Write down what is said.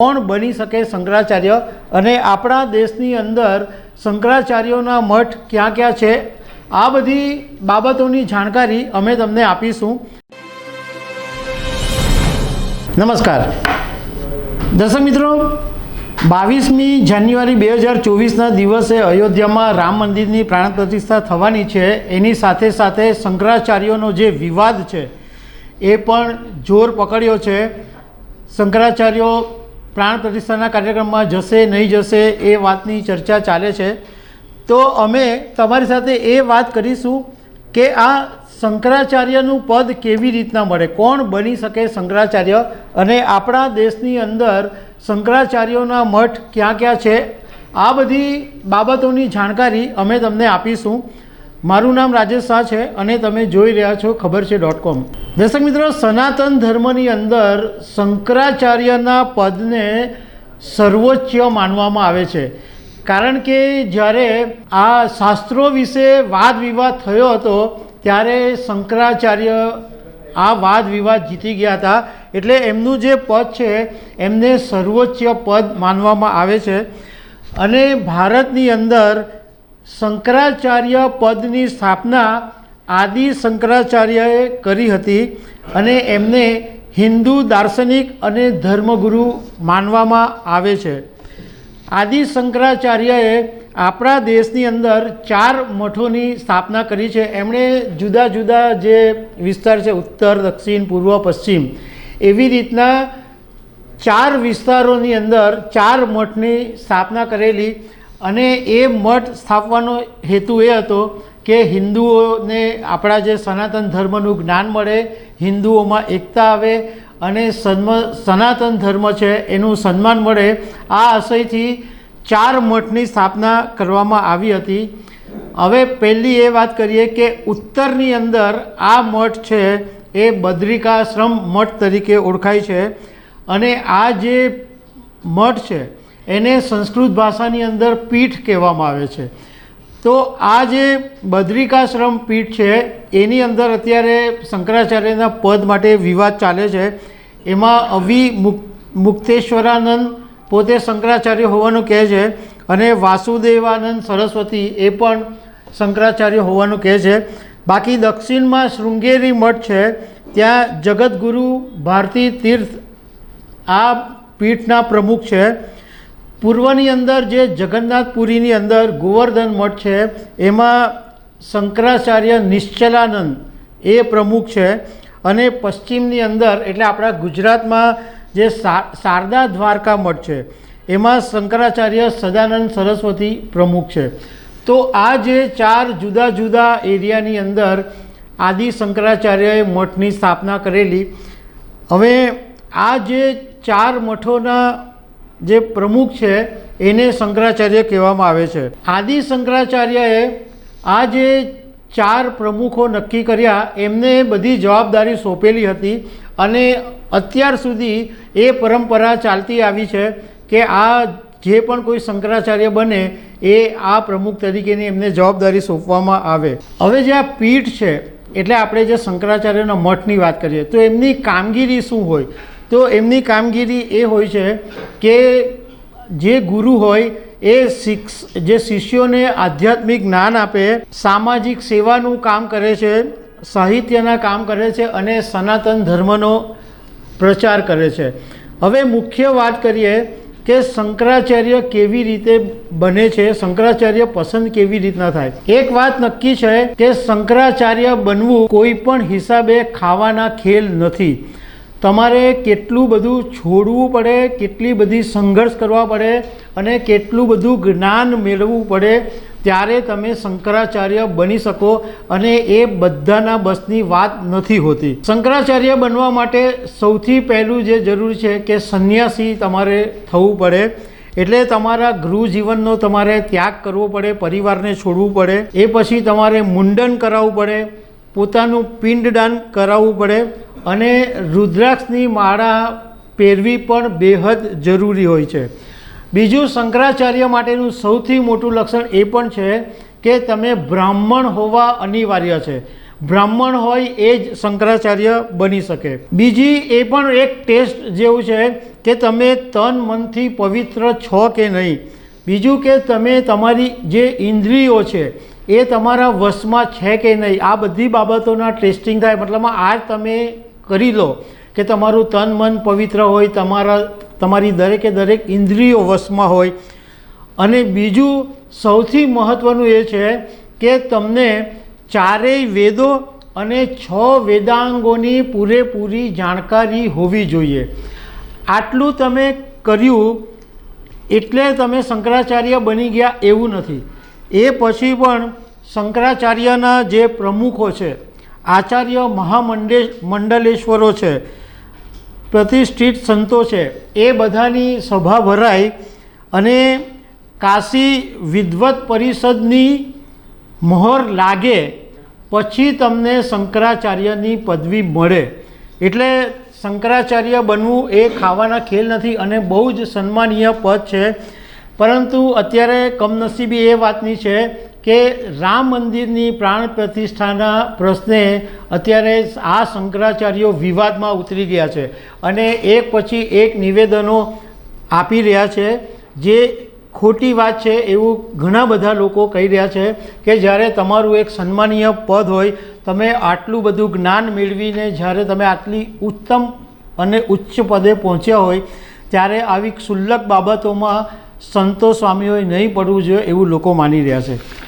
કોણ બની શકે શંકરાચાર્ય. અને આપણા દેશની અંદર શંકરાચાર્યોના મઠ ક્યાં ક્યાં છે? આ બધી બાબતોની જાણકારી અમે તમને આપીશું. નમસ્કાર. દર્શક મિત્રો, બાવીસમી જાન્યુઆરી બે હજાર ચોવીસના દિવસે અયોધ્યામાં રામ મંદિરની પ્રાણ પ્રતિષ્ઠા થવાની છે. એની સાથે સાથે શંકરાચાર્યોનો જે વિવાદ છે, એ પણ જોર પકડ્યો છે. શંકરાચાર્યો પ્રાણ પ્રતિષ્ઠાના કાર્યક્રમમાં જશે, નહીં જશે, એ વાતની ચર્ચા ચાલે છે. તો અમે તમારી સાથે એ વાત કરીશું કે આ શંકરાચાર્યનું પદ કેવી રીતના મળે? કોણ બની શકે શંકરાચાર્ય? અને આપણા દેશની અંદર શંકરાચાર્યોના મઠ ક્યાં ક્યાં છે? આ બધી બાબતોની જાણકારી અમે તમને આપીશું. મારું નામ રાજેશ શાહ છે અને તમે જોઈ રહ્યા છો ખબર છે ડોટ કોમ દર્શક મિત્રો, સનાતન ધર્મની અંદર શંકરાચાર્યના પદને સર્વોચ્ચ માનવામાં આવે છે. કારણ કે જ્યારે આ શાસ્ત્રો વિશે વાદ વિવાદ થયો હતો, ત્યારે શંકરાચાર્ય આ વાદ વિવાદ જીતી ગયા હતા. એટલે એમનું જે પદ છે, એમને સર્વોચ્ચ પદ માનવામાં આવે છે. અને ભારતની અંદર શંકરાચાર્ય પદની સ્થાપના આદિ શંકરાચાર્યએ કરી હતી અને એમને હિન્દુ દાર્શનિક અને ધર્મગુરુ માનવામાં આવે છે. આદિ શંકરાચાર્યએ આપણા દેશની અંદર ચાર મઠોની સ્થાપના કરી છે. એમણે જુદા જુદા જે વિસ્તાર છે, ઉત્તર, દક્ષિણ, પૂર્વ, પશ્ચિમ, એવી રીતના ચાર વિસ્તારોની અંદર ચાર મઠની સ્થાપના કરેલી અને એ મઠ સ્થાપવાનો હેતુ એ હતો કે હિન્દુઓને આપણા જે સનાતન ધર્મનું જ્ઞાન મળે, હિન્દુઓમાં એકતા આવે અને સન્મ, સનાતન ધર્મ છે એનું સન્માન મળે. આ આશયથી ચાર મઠની સ્થાપના કરવામાં આવી હતી. હવે પહેલી એ વાત કરીએ કે ઉત્તરની અંદર આ મઠ છે એ બદ્રિકાશ્રમ મઠ તરીકે ઓળખાય છે. અને આ જે મઠ છે એને સંસ્કૃત ભાષાની અંદર પીઠ કહેવામાં આવે છે. તો આ જે બદ્રિકાશ્રમ પીઠ છે, એની અંદર અત્યારે શંકરાચાર્યના પદ માટે વિવાદ ચાલે છે. એમાં અવિ મુક, મુક્તેશ્વરાનંદ પોતે શંકરાચાર્ય હોવાનું કહે છે અને વાસુદેવાનંદ સરસ્વતી એ પણ શંકરાચાર્ય હોવાનું કહે છે. બાકી દક્ષિણમાં શૃંગેરી મઠ છે, ત્યાં જગતગુરુ ભારતી તીર્થ આ પીઠના પ્રમુખ છે. પૂર્વની અંદર જે જગન્નાથપુરીની અંદર ગોવર્ધન મઠ છે, એમાં શંકરાચાર્ય નિશ્ચલાનંદ એ પ્રમુખ છે. અને પશ્ચિમની અંદર, એટલે આપણા ગુજરાતમાં જે શારદા દ્વારકા મઠ છે, એમાં શંકરાચાર્ય સદાનંદ સરસ્વતી પ્રમુખ છે. તો આ જે ચાર જુદા જુદા એરિયાની અંદર આદિ શંકરાચાર્યએ મઠની સ્થાપના કરેલી. હવે આ જે ચાર મઠોના જે પ્રમુખ છે, એને શંકરાચાર્ય કહેવામાં આવે છે. આદિ શંકરાચાર્યએ આ જે ચાર પ્રમુખો નક્કી કર્યા, એમને બધી જવાબદારી સોંપેલી હતી અને અત્યાર સુધી એ પરંપરા ચાલતી આવી છે કે આ જે પણ કોઈ શંકરાચાર્ય બને, એ આ પ્રમુખ તરીકેની એમને જવાબદારી સોંપવામાં આવે. હવે જે આ પીઠ છે, એટલે આપણે જે શંકરાચાર્યના મઠની વાત કરીએ, તો એમની કામગીરી શું હોય? તો એમની કામગીરી એ હોય છે કે જે ગુરુ હોય એ શિક્ષ, જે શિષ્યોને આધ્યાત્મિક જ્ઞાન આપે, સામાજિક સેવાનું કામ કરે છે, સાહિત્યના કામ કરે છે અને સનાતન ધર્મનો પ્રચાર કરે છે. હવે મુખ્ય વાત કરીએ કે શંકરાચાર્ય કેવી રીતે બને છે, શંકરાચાર્ય પસંદ કેવી રીતના થાય? એક વાત નક્કી છે કે શંકરાચાર્ય બનવું કોઈ પણ હિસાબે ખાવાના ખેલ નથી. તમારે કેટલું બધું છોડવું પડે, કેટલી બધી સંઘર્ષ કરવા પડે અને કેટલું બધું જ્ઞાન મેળવવું પડે, ત્યારે તમે શંકરાચાર્ય બની શકો અને એ બધાના બસની વાત નથી હોતી. શંકરાચાર્ય બનવા માટે સૌથી પહેલું જે જરૂરી છે કે સંન્યાસી તમારે થવું પડે. એટલે તમારા ગૃહ જીવનનો તમારે ત્યાગ કરવો પડે, પરિવારને છોડવું પડે. એ પછી તમારે મુંડન કરાવવું પડે, પોતાનું પિંડદાન કરાવવું પડે. અને રુદ્રાક્ષની માળા પહેરવી પણ બેહદ જરૂરી હોય છે. બીજું શંકરાચાર્ય માટેનું સૌથી મોટું લક્ષણ એ પણ છે કે તમે બ્રાહ્મણ હોવા અનિવાર્ય છે. બ્રાહ્મણ હોય એ જ શંકરાચાર્ય બની શકે. બીજી એ પણ એક ટેસ્ટ જેવું છે કે તમે તન મનથી પવિત્ર છો કે નહીં. બીજું કે તમે તમારી જે ઇન્દ્રિયો છે એ તમારા વશમાં છે કે નહીં. આ બધી બાબતોના ટેસ્ટિંગ થાય. મતલબમાં આ તમે કરી લો કે તમારું તન મન પવિત્ર હોય, તમારા, તમારી દરેકે દરેક ઇન્દ્રિયો વશમાં હોય. અને બીજું સૌથી મહત્ત્વનું એ છે કે તમને ચારેય વેદો અને છ વેદાંગોની પૂરેપૂરી જાણકારી હોવી જોઈએ. આટલું તમે કર્યું એટલે તમે શંકરાચાર્ય બની ગયા એવું નથી. એ પછી પણ શંકરાચાર્યના જે પ્રમુખો છે આચાર્ય મહામંડે મંડલેશ્વરો છે. પ્રતિષ્ઠિત સંતો છે. એ બધાની સભા ભરાઈ અને કાશી વિદ્વત પરિષદની મહોર લાગે પછી તમને શંકરાચાર્યની પદવી મળે. એટલે શંકરાચાર્ય બનવું એ ખાવાના ખેલ નથી અને બહુ જ સન્માનીય પદ છે. પરંતુ અત્યારે કમનસીબી એ વાતની છે કે રામ મંદિરની પ્રાણ પ્રતિષ્ઠાના પ્રશ્ને અત્યારે આ શંકરાચાર્યો વિવાદમાં ઉતરી ગયા છે. અને એક પછી એક નિવેદનો આપી રહ્યા છે. જે ખોટી વાત છે એવું ઘણા બધા લોકો કહી રહ્યા છે કે જ્યારે તમારું એક સન્માનીય પદ હોય, તમે આટલું બધું જ્ઞાન મેળવીને જ્યારે તમે આટલી ઉત્તમ અને ઉચ્ચ પદે પહોંચ્યા હોય, ત્યારે આવી ક્ષુલ્લક બાબતોમાં સંતો સ્વામીઓએ નહીં પડવું જોઈએ એવું લોકો માની રહ્યા છે.